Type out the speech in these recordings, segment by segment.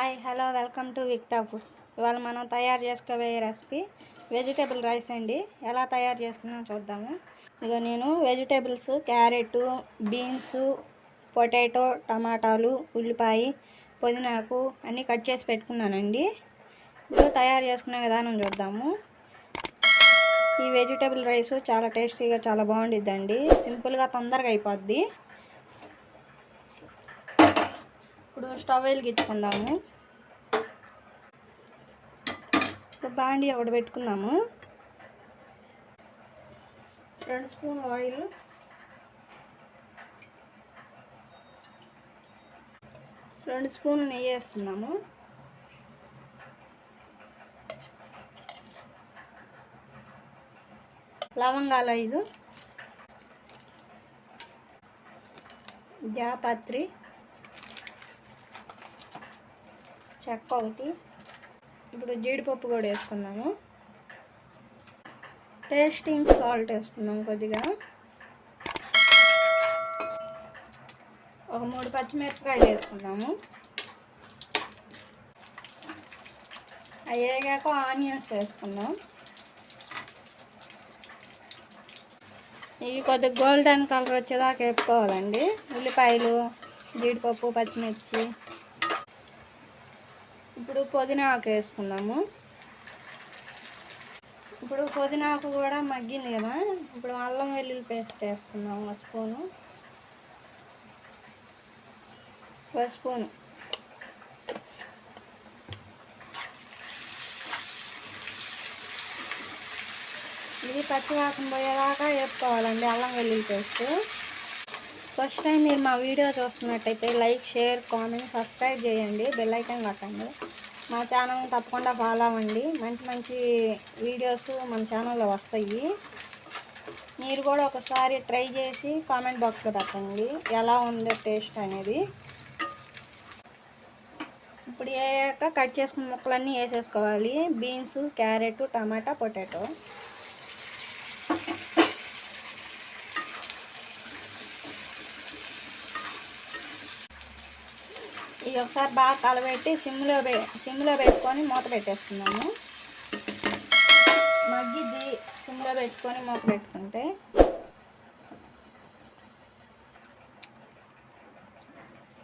Hi hello welcome to Vikta Foods. ఇవాళ మనం తయారు చేసుకోబోయే రెసిపీ వెజిటేబుల్ రైస్ అండి. ఎలా తయారు చేసుకున్నాం చూద్దాము. ఇక నేను వెజిటేబుల్స్ క్యారెట్ బీన్స్ పొటాటో టమాటాలు ఉల్లిపాయ పుదీనాకు అన్నీ కట్ చేసి పెట్టుకున్నానండి. ఇప్పుడు తయారు చేసుకునే విధానం చూద్దాము. ఈ వెజిటేబుల్ రైస్ చాలా టేస్టీగా చాలా బాగుండిద్దండి. సింపుల్గా తొందరగా అయిపోద్ది. ఇప్పుడు స్టవ్ వెలిగించుకుందాము ఇప్పుడు బాండి ఒకటి పెట్టుకున్నాము రెండు స్పూన్ ఆయిల్. రెండు స్పూన్లు నెయ్యి వేస్తున్నాము లవంగాలు ఐదు. జాపత్రి. చెక్క ఒకటి. ఇప్పుడు జీడిపప్పు కూడా వేసుకుందాము. టేస్టింగ్ సాల్ట్ వేసుకుందాం కొద్దిగా. ఒక మూడు పచ్చిమిరపకాయలు వేసుకుందాము. అయ్యేగాక ఆనియన్స్ వేసుకుందాం. ఇవి కొద్దిగా గోల్డెన్ కలర్ వచ్చేదాకా వేపుకోవాలండి. ఉల్లిపాయలు జీడిపప్పు పచ్చిమిర్చి. ఇప్పుడు పుదీనాకు వేసుకుందాము. ఇప్పుడు పుదీనాకు కూడా మగ్గింది కదా. ఇప్పుడు అల్లం వెల్లుల్లి పేస్ట్ వేసుకుందాము ఒక స్పూను. ఒక స్పూను. ఇది పచ్చివాసన పోయేదాకా వేసుకోవాలండి అల్లం వెల్లుల్లి పేస్ట్. ఫస్ట్ టైం మీరు మా వీడియో చూస్తున్నట్టయితే లైక్ షేర్ కామెంట్ సబ్స్క్రైబ్ చేయండి. బెల్ ఐకన్ కట్టండి. మా ఛానల్ తప్పకుండా ఫాలో అవ్వండి. మంచి మంచి వీడియోస్ మన ఛానల్లో వస్తాయి. మీరు కూడా ఒకసారి ట్రై చేసి కామెంట్ బాక్స్లో పెట్టండి. ఎలా ఉందో టేస్ట్ అనేది. ఇప్పుడు ఏ కట్ చేసుకున్న ముక్కలన్నీ వేసేసుకోవాలి. Beans carrot tomato potato. ఇది ఒకసారి బాగా కలబెట్టి సిమ్లో సిమ్లో పెట్టుకొని మూత పెట్టేస్తున్నాము. మగ్గిద్ది సిమ్లో పెట్టుకొని మూత పెట్టుకుంటే.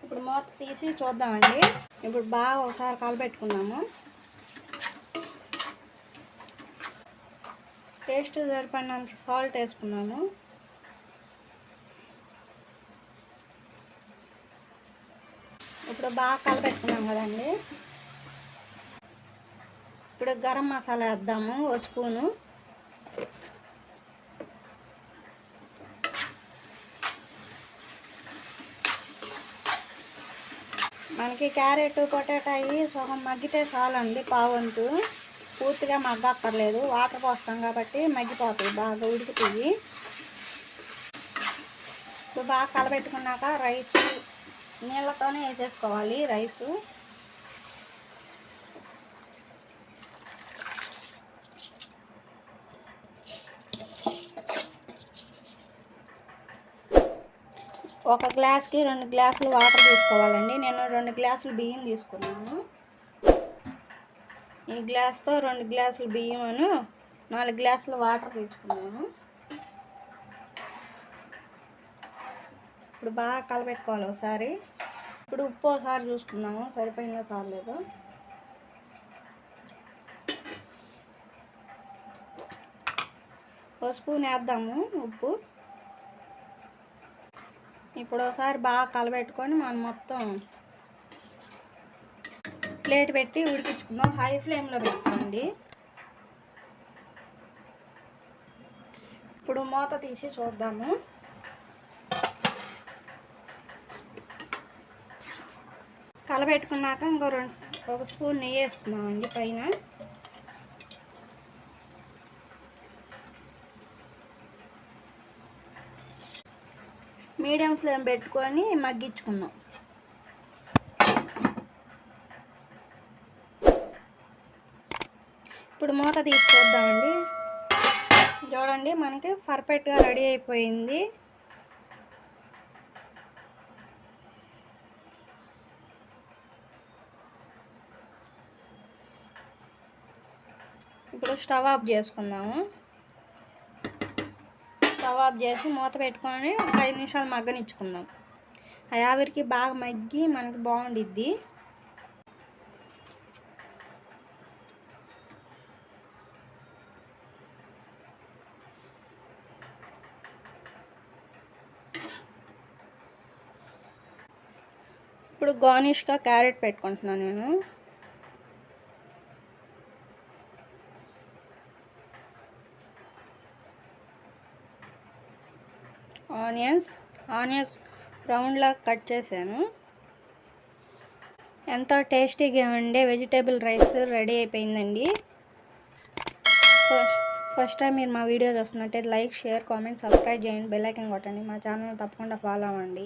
ఇప్పుడు మూత తీసి చూద్దామండి. ఇప్పుడు బాగా ఒకసారి కలబెట్టుకున్నాము. టేస్ట్ సరిపడినంత సాల్ట్ వేసుకున్నాము ఇప్పుడు బాగా కలపెట్టుకున్నాం కదండి. ఇప్పుడు గరం మసాలా వేద్దాము ఓ స్పూను. మనకి క్యారెట్ పొటాటో అవి సగం మగ్గితే చాలండి పావంతు. పూర్తిగా మగ్గక్కర్లేదు. వాటర్ పోస్తాం కాబట్టి మగ్గిపోతాయి బాగా ఉడికిపోయి. ఇప్పుడు బాగా కలబెట్టుకున్నాక రైస్ నీళ్ళతోనే వేసేసుకోవాలి రైసు. ఒక గ్లాస్కి రెండు గ్లాసులు వాటర్ తీసుకోవాలండి. నేను రెండు గ్లాసులు బియ్యం తీసుకున్నాను. ఈ గ్లాస్తో రెండు గ్లాసులు బియ్యమును నాలుగు గ్లాసులు వాటర్ తీసుకున్నాను. ఇప్పుడు బాగా కలపెట్టుకోవాలి ఒకసారి. ఇప్పుడు ఉప్పు ఒకసారి చూసుకుందాము? సరిపోయిందో సార్లేదు ఒక స్పూన్ వేద్దాము ఉప్పు. ఇప్పుడు ఒకసారి బాగా కలబెట్టుకొని మనం మొత్తం ప్లేట్ పెట్టి ఉడికించుకుందాం. హై ఫ్లేమ్లో పెట్టుకోండి. ఇప్పుడు మూత తీసి చూద్దాము. కలబెట్టుకున్నాక ఇంకో రెండు ఒక స్పూన్ నెయ్యి వేస్తున్నామండి పైన. మీడియం ఫ్లేమ్ పెట్టుకొని మగ్గించుకుందాం. ఇప్పుడు మూత తీసుకొద్దామండి చూడండి మనకి పర్ఫెక్ట్గా రెడీ అయిపోయింది. ఇప్పుడు స్టవ్ ఆఫ్ చేసుకుందాము. స్టవ్ ఆఫ్ చేసి మూత పెట్టుకొని ఒక ఐదు నిమిషాలు మగ్గనిచ్చుకుందాం. ఆ ఆవిరికి బాగా మగ్గి మనకి బాగుండిద్ది. ఇప్పుడు గార్నిష్గా క్యారెట్ పెట్టుకుంటున్నాను నేను. ఆనియన్స్ ఆనియన్స్ రౌండ్లా కట్ చేశాను. ఎంతో టేస్టీగా ఉండే వెజిటేబుల్ రైస్ రెడీ అయిపోయిందండి. ఫస్ట్ ఫస్ట్ టైం మీరు మా వీడియో వస్తున్నట్టే లైక్ షేర్ కామెంట్ సబ్స్క్రైబ్ చేయండి. బెల్ ఐకాన్ కొట్టండి. మా ఛానల్ తప్పకుండా ఫాలో అవ్వండి.